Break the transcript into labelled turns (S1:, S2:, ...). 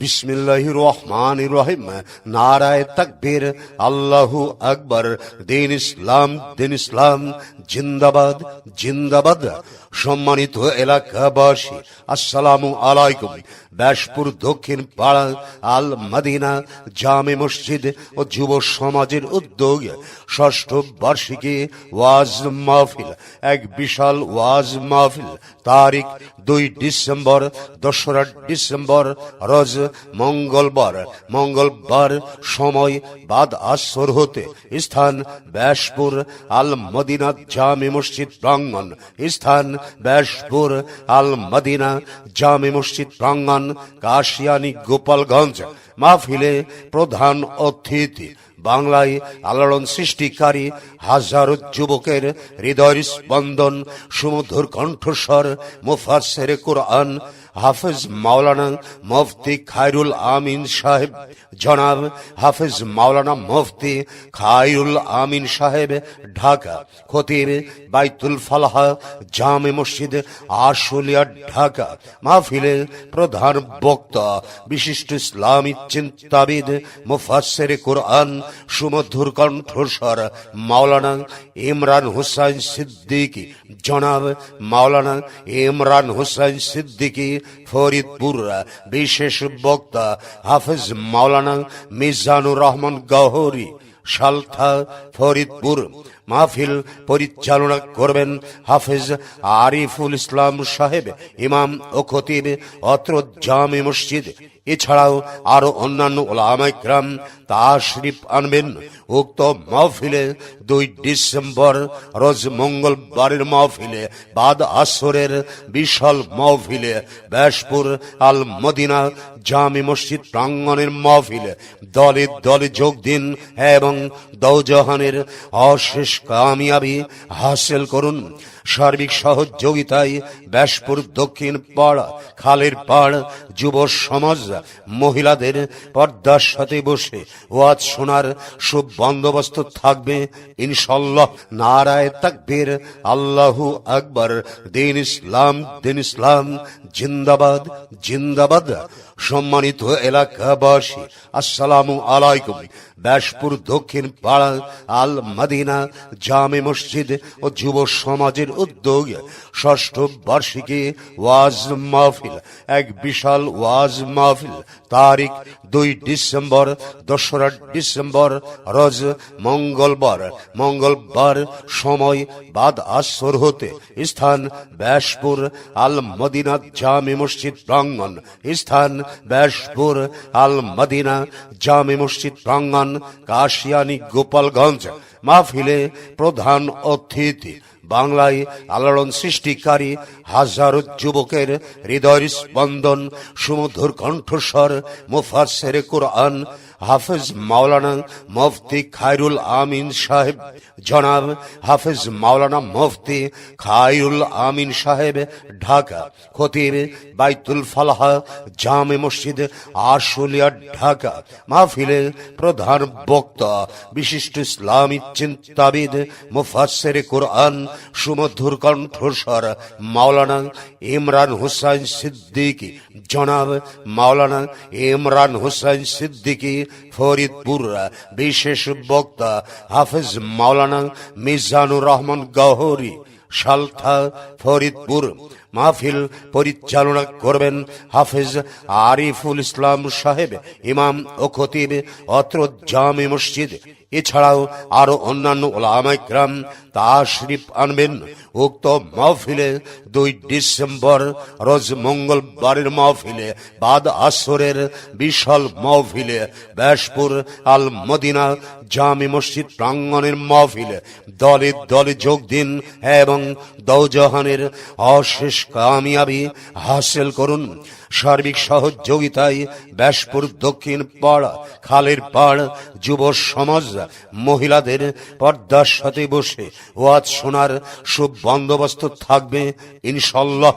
S1: বিসমিল্লাহ রহমান রহিম নারায় তাকবীর, আল্লাহু আকবর। দিন ইসলাম দিন ইসলাম, জিন্দাবাদ জিন্দাবাদ। সম্মানিত এলাকাবাসী, আসসালামু আলাইকুম। ব্যাসপুর দক্ষিণ পাড়া আল মদিনা জামে মসজিদ ও যুব সমাজের উদ্যোগে। ষষ্ঠ বার্ষিকী ওয়াজ মাহফিল, এক বিশাল ওয়াজ মাহফিল। তারিখ দুই ডিসেম্বর, দোসরা ডিসেম্বর, রোজ মঙ্গলবার মঙ্গলবার সময় বাদ আসর হতে স্থান ব্যাসপুর আল মদিনা জামে মসজিদ প্রাঙ্গণ। স্থান ব্যাসপুর আল মদিনা জামে মসজিদ প্রাঙ্গণ, কাশিয়ানি গোপালগঞ্জ। মাহফিলে প্রধান অতিথি, বাংলায় আলোড়ন সৃষ্টিকারী হাজারো যুবকের হৃদয়ের স্পন্দন, সুমধুর কণ্ঠস্বর মুফাসের কোরআন হাফেজ মাওলানা মুফতি খায়রুল আমিন সাহেব, জনাব হাফেজ মাওলানা মুফতি খায়রুল আমিন সাহেব, ঢাকা, খতিব বাইতুল ফালাহ জামে মসজিদ, আশুলিয়া, ঢাকা। মাহফিলে প্রধান বক্তা, বিশিষ্ট ইসলামী চিন্তাবিদ মুফাসের কোরআন, সুমধুর কণ্ঠস্বর, মাওলানা ইমরান হুসাইন সিদ্দিকী। জনাব মাওলানা ইমরান হুসাইন সিদ্দিকী ফরিদপুর বিশেষ বক্তা হাফেজ মাওলানা মিজানুর রহমান গহরি সালথা ফরিদপুর। মাহফিল পরিচালনা করবেন হাফেজ আরিফুল ইসলাম সাহেব, ইমাম ও খতিব অত্র জামে মসজিদ। এছাড়াও আরও অন্যান্য ওলামাইকরাম তাশরিফ আনবেন। উক্ত মাহফিলে দুই ডিসেম্বর, রোজ মঙ্গলবারের মাহফিলে, বাদ আসরের বিশাল মাহফিলে ব্যাসপুর আল মদিনা জামি মসজিদ প্রাঙ্গণের মাহফিলে দলে দলে যোগ দিন এবং দৌজাহানের অশেষ কামিয়াবি হাসিল করুন। সার্বিক সহযোগিতায় ব্যাসপুর দক্ষিণ পাড়, খালের পাড় যুব সমাজ মহিলাদের পর্দার সাথে বসে ওয়াজ শোনার সব বন্দোবস্ত থাকবে ইনশাল্লাহ নারায় তাকবীর, আল্লাহু আকবর। দিন ইসলাম দিন ইসলাম, জিন্দাবাদ জিন্দাবাদ। সম্মানিত এলাকাবাসী, আসসালামু আলাইকুম। ব্যাসপুর দক্ষিণ পাড়া আল মদিনা জামে মসজিদ ও যুব সমাজের উদ্যোগে ষষ্ঠ বার্ষিকী ওয়াজ মাহফিল। এক বিশাল ওয়াজ মাহফিল। তারিখ দুই ডিসেম্বর, দোসরা ডিসেম্বর, রজ মঙ্গলবার। মঙ্গলবার সময় বাদ আসর হতে স্থান ব্যাসপুর আল মদিনা জামে মসজিদ প্রাঙ্গণ। স্থান ব্যাসপুর আল মদিনা জামে মসজিদ প্রাঙ্গন কাশিয়ানি গোপালগঞ্জ। মাহফিলে প্রধান অতিথি, বাংলায় আলোড়ন সৃষ্টিকারী হাজারো যুবকের হৃদয় স্পন্দন, সুমধুর কণ্ঠস্বর মুফাসের কোরআন হাফেজ মাওলানা মুফতি খায়রুল আমিন সাহেব। জনাব হাফেজ মাওলানা মুফতি খায়রুল আমিন সাহেব, ঢাকা। খতিব বাইতুল ফালাহ জামে মসজিদ, আশুলিয়া, ঢাকা। মাহফিলে প্রধান বক্তা, বিশিষ্ট ইসলামী চিন্তাবিদ মুফাসের কোরআন, সুমধুর কণ্ঠস্বর, মাওলানা ইমরান হুসাইন সিদ্দিকী। জনাব মাওলানা ইমরান হুসাইন সিদ্দিকী ফরিদপুর বিশেষ বক্তা হাফেজ মাওলানা মিজানুর রহমান গহরি সালথা ফরিদপুর। মাহফিল পরিচালনা করবেন হাফেজ আরিফুল ইসলাম সাহেব, ইমাম ও খতিব, অত্র জামে মসজিদ। এছাড়াও আরও অন্যান্য ওলামাইকরাম তাশরিফ আনবেন। উক্ত মাহফিলে দুই ডিসেম্বর, রোজ মঙ্গলবারের মাহফিলে, বাদ আসরের বিশাল মাহফিলে ব্যাসপুর আল মদিনা জামি মসজিদ প্রাঙ্গণের মাহফিলে দলে দলে যোগ দিন এবং দৌজাহানের অশেষ কামিয়াবি হাসিল করুন। সার্বিক সহযোগিতায় ব্যাসপুর দক্ষিণ পাড়, খালের পাড়, যুব সমাজ, মহিলাদের পর্দার সাথে বসে ওয়াজ শোনার সব বন্দোবস্ত থাকবে, ইনশাল্লাহ।